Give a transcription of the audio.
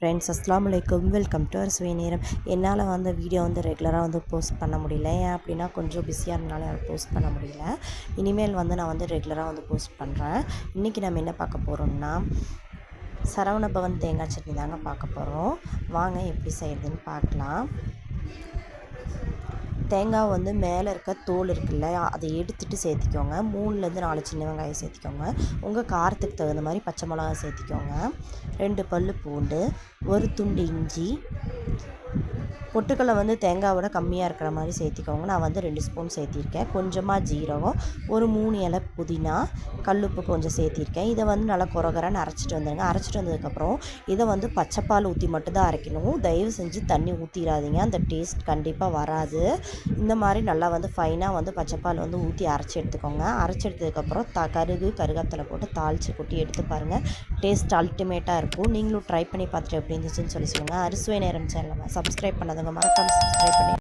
Friends அஸ்லாம் வலைக்கும் welcome to அரிசுவை நேரம் என்னால் வந்து வீடியோ வந்து ரெகுலராக வந்து போஸ்ட் பண்ண முடியல. ஏன் அப்படின்னா கொஞ்சம் பிஸியாக இருந்தனால என்னால் போஸ்ட் பண்ண முடியல. இனிமேல் வந்து நான் வந்து ரெகுலராக வந்து போஸ்ட் பண்ணுறேன் இன்றைக்கி நம்ம என்ன பார்க்க போகிறோம்னா சரவண பவன் தேங்காய் சட்னி தாங்க பார்க்க போகிறோம் வாங்க எப்படி செய்கிறதுன்னு பார்க்கலாம். தேங்காய் வந்து மேலே இருக்க தோல் இருக்குல்ல அதை எடுத்துகிட்டு சேர்த்திக்கோங்க. மூணுலேருந்து நாலு சின்ன வெங்காயம் சேர்த்திக்கோங்க. உங்கள் காரத்துக்கு தகுந்த மாதிரி பச்சை மிளகா சேர்த்திக்கோங்க. ரெண்டு பல் பூண்டு ஒரு துண்டு இஞ்சி பொட்டுக்கடலை வந்து தேங்காவோட கம்மியாக இருக்கிற மாதிரி சேர்த்திக்கோங்க. நான் வந்து ரெண்டு ஸ்பூன் சேர்த்திருக்கேன். கொஞ்சமாக ஜீரகம் ஒரு மூணு இலை புதினா கல்லுப்பு கொஞ்சம் சேர்த்திருக்கேன். இதை வந்து நல்லா குறகுறன்னு அரைச்சிட்டு வந்துடுங்க அரைச்சிட்டு வந்ததுக்கப்புறம் இதை வந்து பச்சைப்பால் ஊற்றி மட்டும்தான் அரைக்கணும். தயவு செஞ்சு தண்ணி ஊற்றிடாதீங்க அந்த டேஸ்ட் கண்டிப்பாக வராது. இந்த மாதிரி நல்லா வந்து ஃபைனாக வந்து பச்சைப்பால் வந்து ஊற்றி அரைச்சி எடுத்துக்கோங்க. அரைச்சி எடுத்ததுக்கப்புறம் த கருகு கருகத்தில் போட்டு தாளித்து கொட்டி எடுத்து பாருங்கள் டேஸ்ட் அல்டிமேட்டாக இருக்கும். நீங்களும் ட்ரை பண்ணி பார்த்துட்டு எப்படி இருந்துச்சுன்னு சொல்லி சொல்லுங்கள் அரிசுவை நேரம் சேனலை சப்ஸ்கிரைப் பண்ணாதவங்க மறக்காமல் சப்ஸ்கிரைப் பண்ணி